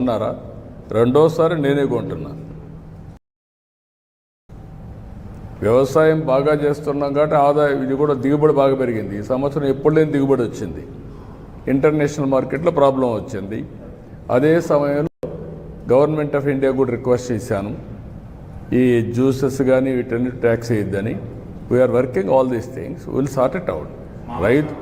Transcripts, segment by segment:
అన్నారా రెండోసారి నేనే కొంటున్నా. వ్యవసాయం బాగా చేస్తున్నాం కాబట్టి ఆదాయం ఇది కూడా దిగుబడి బాగా పెరిగింది. ఈ సంవత్సరం ఎప్పుడు లేని దిగుబడి వచ్చింది. ఇంటర్నేషనల్ మార్కెట్లో ప్రాబ్లం వచ్చింది. అదే సమయంలో గవర్నమెంట్ ఆఫ్ ఇండియా కూడా రిక్వెస్ట్ చేశాను. ఈ జ్యూసెస్ కానీ వీటన్ని tax వేయద్దని. We are working all these things will sort it out రైతు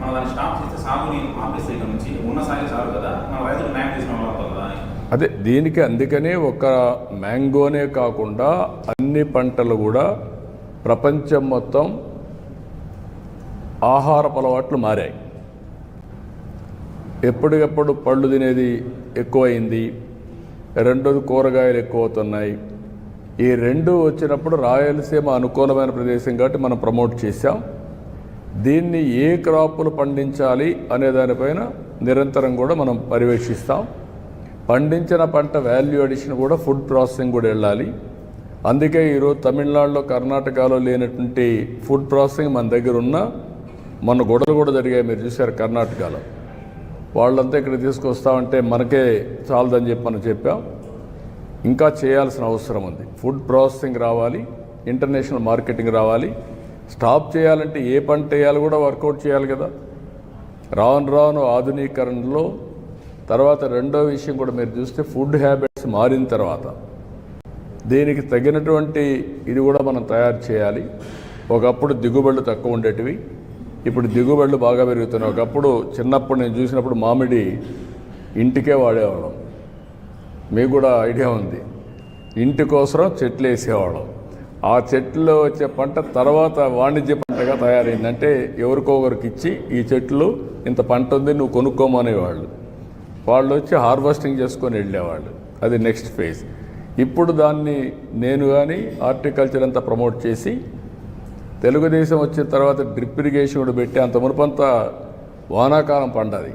మనం దాన్ని స్టాప్ చేస్తే సాగుని ఆపేస్తే ఇక్కడ నుంచి ఉన్న సాగు చాలు కదా? మన రైతులు న్యాయం చేసిన కదా? అదే దీనికి అందుకనే ఒక మ్యాంగోనే కాకుండా అన్ని పంటలు కూడా ప్రపంచం మొత్తం ఆహారపు అలవాట్లు మారాయి. ఎప్పటికప్పుడు పళ్ళు తినేది ఎక్కువైంది రెండోది కూరగాయలు ఎక్కువ అవుతున్నాయి ఈ రెండు వచ్చినప్పుడు రాయలసీమ అనుకూలమైన ప్రదేశం కాబట్టి మనం ప్రమోట్ చేశాం. దీన్ని ఏ క్రాపులు పండించాలి అనే దానిపైన నిరంతరం కూడా మనం పర్యవేక్షిస్తాం పండించిన పంట వాల్యూ అడిషన్ కూడా ఫుడ్ ప్రాసెసింగ్ కూడా వెళ్ళాలి. అందుకే ఈరోజు తమిళనాడులో కర్ణాటకలో లేనటువంటి ఫుడ్ ప్రాసెసింగ్ మన దగ్గర ఉన్న మన గొడవలు కూడా జరిగాయి మీరు చూశారు కర్ణాటకలో. వాళ్ళంతా ఇక్కడ తీసుకొస్తామంటే మనకే చాలదని చెప్పి మనం చెప్పాం. ఇంకా చేయాల్సిన అవసరం ఉంది. ఫుడ్ ప్రాసెసింగ్ రావాలి ఇంటర్నేషనల్ మార్కెటింగ్ రావాలి. స్టాప్ చేయాలంటే ఏ పంట వేయాలో కూడా వర్కౌట్ చేయాలి కదా. రాను రాను ఆధునీకరణలో తర్వాత రెండో విషయం కూడా మీరు చూస్తే ఫుడ్ హ్యాబిట్స్ మారిన తర్వాత దీనికి తగినటువంటి ఇది కూడా మనం తయారు చేయాలి. ఒకప్పుడు దిగుబడులు తక్కువ ఉండేటివి ఇప్పుడు దిగుబడులు బాగా పెరుగుతున్నాయి. ఒకప్పుడు చిన్నప్పుడు నేను చూసినప్పుడు మామిడి ఇంటికే వాడేవాళ్ళం. మీకు కూడా ఐడియా ఉంది. ఇంటి కోసం చెట్లు వేసేవాళ్ళం. ఆ చెట్లో వచ్చే పంట తర్వాత వాణిజ్య పంటగా తయారైందంటే ఎవరికో ఒకరికి ఇచ్చి ఈ చెట్లు ఇంత పంట ఉంది నువ్వు కొనుక్కోమనేవాళ్ళు వాళ్ళు వచ్చి హార్వెస్టింగ్ చేసుకొని వెళ్ళేవాళ్ళు. అది నెక్స్ట్ ఫేజ్. ఇప్పుడు దాన్ని నేను కానీ హార్టికల్చర్ అంతా ప్రమోట్ చేసి తెలుగుదేశం వచ్చిన తర్వాత డ్రిప్ ఇరిగేషన్ కూడా పెట్టి అంత మునుపంతా వానాకాలం పండది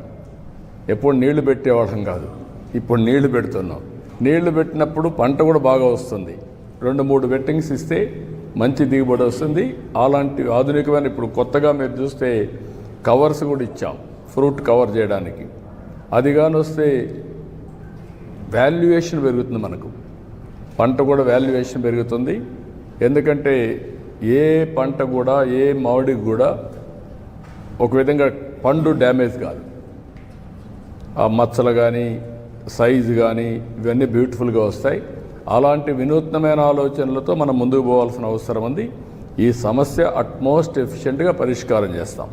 ఎప్పుడు నీళ్ళు పెట్టేవాళ్ళం కాదు. ఇప్పుడు నీళ్ళు పెడుతున్నాం. నీళ్ళు పెట్టినప్పుడు పంట కూడా బాగా వస్తుంది. రెండు మూడు వెట్టింగ్స్ ఇస్తే మంచి దిగుబడి వస్తుంది. అలాంటి ఆధునికమైన ఇప్పుడు కొత్తగా మీరు చూస్తే కవర్స్ కూడా ఇచ్చాం. ఫ్రూట్ కవర్ చేయడానికి. అది కానీ వస్తే వాల్యుయేషన్ పెరుగుతుంది మనకు. పంట కూడా వాల్యుయేషన్ పెరుగుతుంది. ఎందుకంటే ఏ పంట కూడా ఏ మామిడికి కూడా ఒక విధంగా పండు డ్యామేజ్ కాదు. ఆ మచ్చలు కానీ సైజు కానీ ఇవన్నీ బ్యూటిఫుల్గా వస్తాయి. అలాంటి వినూత్నమైన ఆలోచనలతో మనం ముందుకు పోవాల్సిన అవసరం ఉంది. ఈ సమస్య అట్మోస్ట్ ఎఫిషియెంట్గా పరిష్కారం చేస్తాం.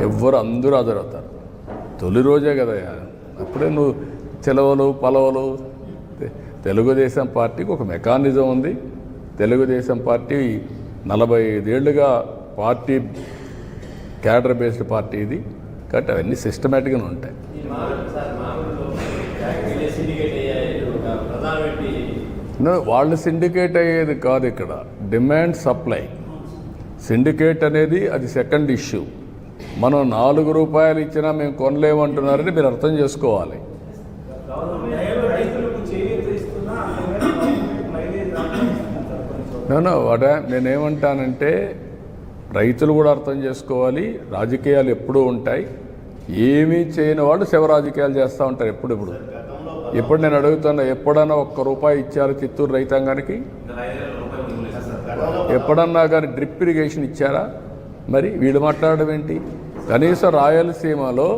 ఎవ్వరు అందరూ హాజరవుతారు. తొలి రోజే కదా అప్పుడే నువ్వు చెలవలు పలవలు. తెలుగుదేశం పార్టీకి ఒక మెకానిజం ఉంది. తెలుగుదేశం పార్టీ నలభై ఐదేళ్ళుగా పార్టీ క్యాడర్ బేస్డ్ పార్టీ ఇది. కాబట్టి అవన్నీ సిస్టమేటిక్గా ఉంటాయి ఈ మామిడి సార్ మామిడిలో ఫ్యాక్టరీలు సిండికేట్ అయ్యాయి వాళ్ళు సిండికేట్ అయ్యేది కాదు ఇక్కడ. డిమాండ్ సప్లై సిండికేట్ అనేది అది సెకండ్ ఇష్యూ మనం నాలుగు రూపాయలు ఇచ్చినా మేము కొనలేమంటున్నారని మీరు అర్థం చేసుకోవాలి. రైతులకు వాట నేనేమంటానంటే రైతులు కూడా అర్థం చేసుకోవాలి. రాజకీయాలు ఎప్పుడూ ఉంటాయి. ఏమీ చేయని వాళ్ళు శివ రాజకీయాలు చేస్తూ ఉంటారు ఎప్పుడు ఇప్పుడు నేను అడుగుతున్నా ఎప్పుడన్నా ఒక్క రూపాయి ఇచ్చారు చిత్తూరు రైతాంగానికి? ఎప్పుడన్నా కానీ డ్రిప్ ఇరిగేషన్ ఇచ్చారా? మరి వీళ్ళు మాట్లాడడం ఏంటి? కనీసం రాయలసీమలో